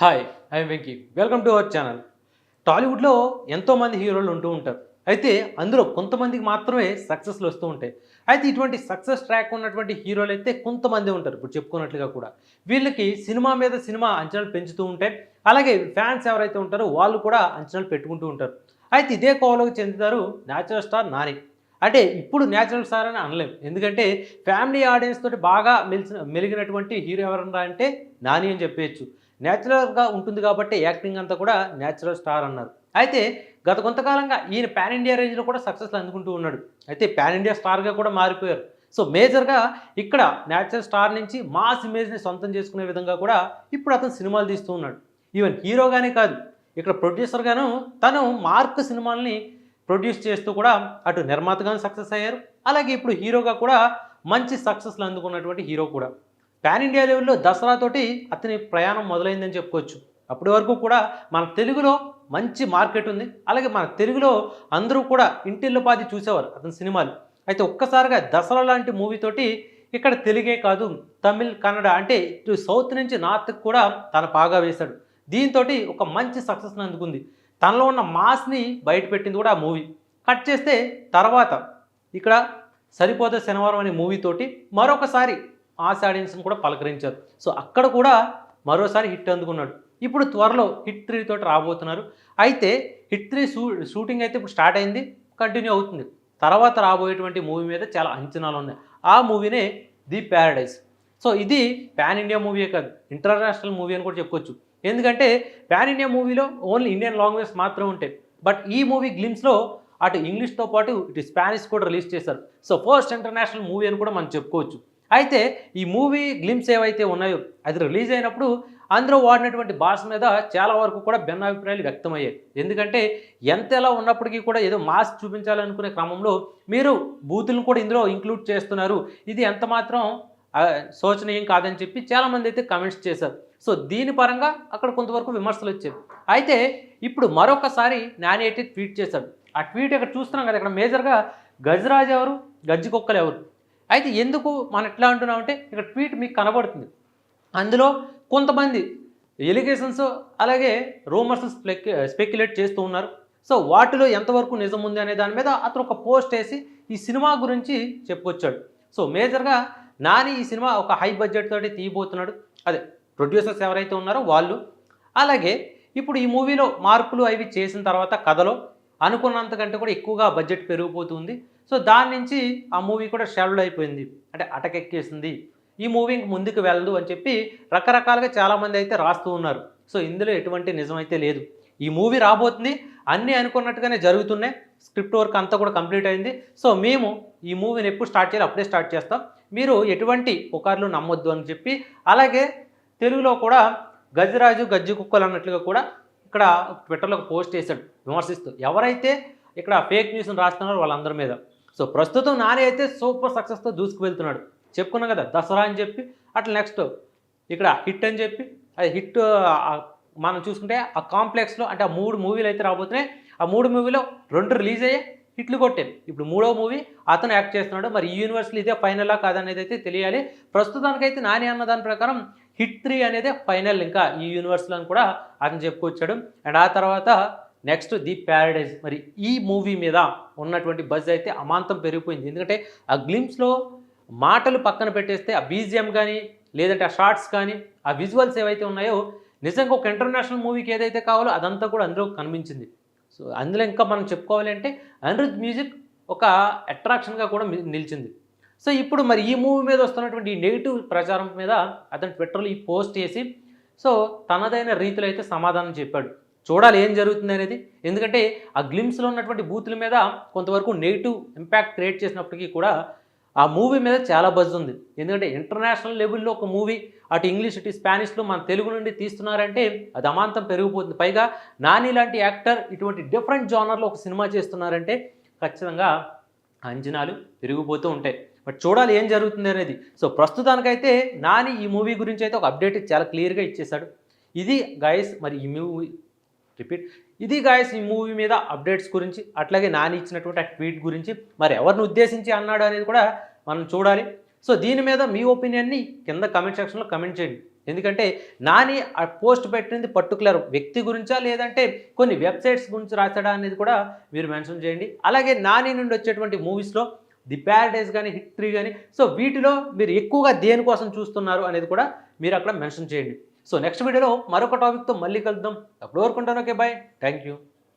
Hi I'm Venky welcome to our channel టాలీవుడ్లో ఎంతోమంది హీరోలు ఉంటూ ఉంటారు. అయితే అందులో కొంతమందికి మాత్రమే సక్సెస్లు వస్తూ ఉంటాయి. అయితే ఇటువంటి సక్సెస్ ట్రాక్ ఉన్నటువంటి హీరోలు అయితే కొంతమంది ఉంటారు. ఇప్పుడు చెప్పుకున్నట్లుగా కూడా. వీళ్ళకి సినిమా మీద సినిమా అంచనాలు పెంచుతూ ఉంటాయి. అలాగే ఫ్యాన్స్ ఎవరైతే ఉంటారో వాళ్ళు కూడా అంచనాలు పెట్టుకుంటూ ఉంటారు. అయితే ఇదే కోవలోకి చెందుతారు న్యాచురల్ స్టార్ నాని. అంటే ఇప్పుడు న్యాచురల్ స్టార్ అని అనలేం. ఎందుకంటే ఫ్యామిలీ ఆడియన్స్ తోటి బాగా మెలిసిన మెలిగినటువంటి హీరో ఎవరన్నా అంటే నాని అని చెప్పేయచ్చు. న్యాచురల్గా ఉంటుంది కాబట్టి యాక్టింగ్ అంతా కూడా న్యాచురల్ స్టార్ అన్నారు. అయితే గత కొంతకాలంగా ఈయన పాన్ ఇండియా రేంజ్లో కూడా సక్సెస్ అందుకుంటూ ఉన్నాడు. అయితే పాన్ ఇండియా స్టార్గా కూడా మారిపోయారు. సో మేజర్గా ఇక్కడ న్యాచురల్ స్టార్ నుంచి మాస్ ఇమేజ్ని సొంతం చేసుకునే విధంగా కూడా ఇప్పుడు అతను సినిమాలు తీస్తూ ఉన్నాడు. ఈవెన్ హీరోగానే కాదు ఇక్కడ ప్రొడ్యూసర్గాను తను మార్క్ సినిమాల్ని ప్రొడ్యూస్ చేస్తూ కూడా అటు నిర్మాతగాను సక్సెస్ అయ్యారు. అలాగే ఇప్పుడు హీరోగా కూడా మంచి సక్సెస్లు అందుకున్నటువంటి హీరో కూడా. పాన్ ఇండియా లెవెల్లో దసరాతోటి అతని ప్రయాణం మొదలైందని చెప్పుకోవచ్చు. అప్పటి వరకు కూడా మన తెలుగులో మంచి మార్కెట్ ఉంది. అలాగే మన తెలుగులో అందరూ కూడా ఇంటిల్లిపాది చూసేవారు అతని సినిమాలు. అయితే ఒక్కసారిగా దసరా లాంటి మూవీతోటి ఇక్కడ తెలుగే కాదు తమిళ్ కన్నడ అంటే ఇటు సౌత్ నుంచి నార్త్కి కూడా తన పాగా వేశాడు. దీంతో ఒక మంచి సక్సెస్ని అందుకుంది. తనలో ఉన్న మాస్ని బయటపెట్టింది కూడా ఆ మూవీ. కట్ చేస్తే తర్వాత ఇక్కడ సరిపోతే శనివారం అనే మూవీతోటి మరొకసారి మాస్ ఆడియన్స్ని కూడా పలకరించారు. సో అక్కడ కూడా మరోసారి హిట్ అందుకున్నాడు. ఇప్పుడు త్వరలో హిట్ త్రీ తోటి రాబోతున్నారు. అయితే హిట్ త్రీ షూ షూటింగ్ అయితే ఇప్పుడు స్టార్ట్ అయింది కంటిన్యూ అవుతుంది. తర్వాత రాబోయేటువంటి మూవీ మీద చాలా అంచనాలు ఉన్నాయి. ఆ మూవీనే ది ప్యారడైజ్. సో ఇది పాన్ ఇండియా మూవీయే కాదు ఇంటర్నేషనల్ మూవీ అని కూడా చెప్పుకోవచ్చు ఎందుకంటే పాన్ ఇండియా మూవీలో ఓన్లీ ఇండియన్ లాంగ్వేజ్ మాత్రమే ఉంటాయి బట్ ఈ మూవీ గ్లిమ్స్లో అటు ఇంగ్లీష్తో పాటు ఇటు స్పానిష్ కూడా రిలీజ్ చేశారు. సో ఫస్ట్ ఇంటర్నేషనల్ మూవీ అని కూడా మనం చెప్పుకోవచ్చు. అయితే ఈ మూవీ గ్లిమ్స్ ఏవైతే ఉన్నాయో అది రిలీజ్ అయినప్పుడు అందులో వాడినటువంటి భాష మీద చాలా వరకు కూడా భిన్నాభిప్రాయాలు వ్యక్తమయ్యాయి. ఎందుకంటే ఎంత ఎలా ఉన్నప్పటికీ కూడా ఏదో మాస్ చూపించాలనుకునే క్రమంలో మీరు బూతులను కూడా ఇందులో ఇంక్లూడ్ చేస్తున్నారు. ఇది ఎంత మాత్రం శోచనీయం కాదని చెప్పి చాలామంది అయితే కమెంట్స్ చేశారు. సో దీని పరంగా అక్కడ కొంతవరకు విమర్శలు వచ్చాయి. అయితే ఇప్పుడు మరొకసారి నాని అయితే ట్వీట్ చేశాడు. ఆ ట్వీట్ ఇక్కడ చూస్తున్నాం కదా ఇక్కడ మేజర్గా గజరాజ్ ఎవరు? గజ్జి కుక్కలు ఎవరు? అయితే ఎందుకు మనం ఎట్లా అంటున్నామంటే ఇక్కడ ట్వీట్ మీకు కనబడుతుంది. అందులో కొంతమంది ఎలిగేషన్స్ అలాగే రూమర్స్ స్పెక్ స్పెక్యులేట్ చేస్తూ ఉన్నారు. సో వాటిలో ఎంతవరకు నిజం ఉంది అనే దాని మీద అతను ఒక పోస్ట్ వేసి ఈ సినిమా గురించి చెప్పుకొచ్చాడు సో మేజర్గా నాని ఈ సినిమా ఒక హై బడ్జెట్ తోటి తీయబోతున్నాడు. అదే ప్రొడ్యూసర్స్ ఎవరైతే ఉన్నారో వాళ్ళు. అలాగే ఇప్పుడు ఈ మూవీలో మార్పులు అవి చేసిన తర్వాత కథలో అనుకున్నంతకంటే కూడా ఎక్కువగా బడ్జెట్ పెరిగిపోతుంది. సో దాని నుంచి ఆ మూవీ కూడా షెల్డ్ అయిపోయింది. అంటే అటకెక్కేసింది. ఈ మూవీ ఇంక ముందుకు వెళ్ళదు అని చెప్పి రకరకాలుగా చాలామంది అయితే రాస్తూ ఉన్నారు. సో ఇందులో ఎటువంటి నిజమైతే లేదు. ఈ మూవీ రాబోతుంది. అన్నీ అనుకున్నట్టుగానే జరుగుతున్నాయి. స్క్రిప్ట్ వర్క్ అంతా కూడా కంప్లీట్ అయింది. సో మేము ఈ మూవీని ఎప్పుడు స్టార్ట్ చేయాలి అప్పుడే స్టార్ట్ చేస్తాం. మీరు ఎటువంటి పుకార్లు నమ్మొద్దు అని చెప్పి అలాగే తెలుగులో కూడా గజరాజు గజ్జి కుక్కలు అన్నట్లుగా కూడా ఇక్కడ ట్విట్టర్లో పోస్ట్ చేశాడు. విమర్శిస్తూ ఎవరైతే ఇక్కడ ఫేక్ న్యూస్ని రాస్తున్నారో వాళ్ళందరి మీద. సో ప్రస్తుతం నాని అయితే సూపర్ సక్సెస్తో దూసుకు వెళ్తున్నాడు చెప్పుకున్నాం కదా దసరా అని చెప్పి అట్లా నెక్స్ట్ ఇక్కడ హిట్ అని చెప్పి అది హిట్ మనం చూసుకుంటే ఆ కాంప్లెక్స్లో అంటే ఆ మూడు మూవీలు అయితే రాబోతున్నాయి. ఆ మూడు మూవీలో రెండు రిలీజ్ అయ్యాయి హిట్లు కొట్టాయి. ఇప్పుడు మూడో మూవీ అతను యాక్ట్ చేస్తున్నాడు. మరి ఈ యూనివర్స్లో ఇదే ఫైనలా కాదనేది అయితే తెలియాలి. ప్రస్తుతానికైతే నాని అన్న దాని ప్రకారం హిట్ త్రీ అనేది ఫైనల్. ఇంకా ఈ యూనివర్స్లో అని కూడా అతను చెప్పుకొచ్చాడు. అండ్ ఆ తర్వాత నెక్స్ట్ ది ప్యారడైజ్. మరి ఈ మూవీ మీద ఉన్నటువంటి బజ్ అయితే అమాంతం పెరిగిపోయింది. ఎందుకంటే ఆ గ్లిమ్స్లో మాటలు పక్కన పెట్టేస్తే ఆ బీజిఎం కానీ లేదంటే ఆ షార్ట్స్ కానీ ఆ విజువల్స్ ఏవైతే ఉన్నాయో నిజంగా ఒక ఇంటర్నేషనల్ మూవీకి ఏదైతే కావాలో అదంతా కూడా అందులో కనిపించింది. సో అందులో ఇంకా మనం చెప్పుకోవాలి అంటే అనిరుద్ మ్యూజిక్ ఒక అట్రాక్షన్గా కూడా నిలిచింది. సో ఇప్పుడు మరి ఈ మూవీ మీద వస్తున్నటువంటి ఈ నెగిటివ్ ప్రచారం మీద అతను ట్విట్టర్లో ఈ పోస్ట్ చేసి సో తనదైన రీతిలో అయితే సమాధానం చెప్పాడు. చూడాలి ఏం జరుగుతుంది అనేది. ఎందుకంటే ఆ గ్లిమ్స్లో ఉన్నటువంటి బూతుల మీద కొంతవరకు నెగిటివ్ ఇంపాక్ట్ క్రియేట్ చేసినప్పటికీ కూడా ఆ మూవీ మీద చాలా బజ్ ఉంది. ఎందుకంటే ఇంటర్నేషనల్ లెవెల్లో ఒక మూవీ అటు ఇంగ్లీష్ ఇటు స్పానిష్లో మన తెలుగు నుండి తీస్తున్నారంటే అది అమాంతం పెరిగిపోతుంది. పైగా నాని లాంటి యాక్టర్ ఇటువంటి డిఫరెంట్ జానర్లో ఒక సినిమా చేస్తున్నారంటే ఖచ్చితంగా అంచనాలు పెరిగిపోతూ ఉంటాయి. బట్ చూడాలి ఏం జరుగుతుంది అనేది. సో ప్రస్తుతానికైతే నాని ఈ మూవీ గురించి అయితే ఒక అప్డేట్ చాలా క్లియర్గా ఇచ్చేశాడు. ఇది గైస్ మరి ఈ మూవీ రిపీట్. ఇది గాయస్ ఈ మూవీ మీద అప్డేట్స్ గురించి అట్లాగే నాని ఇచ్చినటువంటి ఆ ట్వీట్ గురించి మరి ఎవరిని ఉద్దేశించి అన్నాడు అనేది కూడా మనం చూడాలి. సో దీని మీద మీ ఒపీనియన్ని కింద కమెంట్ సెక్షన్లో కమెంట్ చేయండి. ఎందుకంటే నాని ఆ పోస్ట్ పెట్టింది పర్టికులర్ వ్యక్తి గురించా లేదంటే కొన్ని వెబ్సైట్స్ గురించి రాశాడా అనేది కూడా మీరు మెన్షన్ చేయండి. అలాగే నాని నుండి వచ్చేటువంటి మూవీస్లో ది ప్యారడైజ్ కానీ హిట్ త్రీ కానీ సో వీటిలో మీరు ఎక్కువగా దేనికోసం చూస్తున్నారు అనేది కూడా మీరు అక్కడ మెన్షన్ చేయండి. సో నెక్స్ట్ వీడియోలో మరొక టాపిక్తో మళ్ళీ కలుద్దాం. అప్పుడు వరకు ఓకే బాయ్ థ్యాంక్ యూ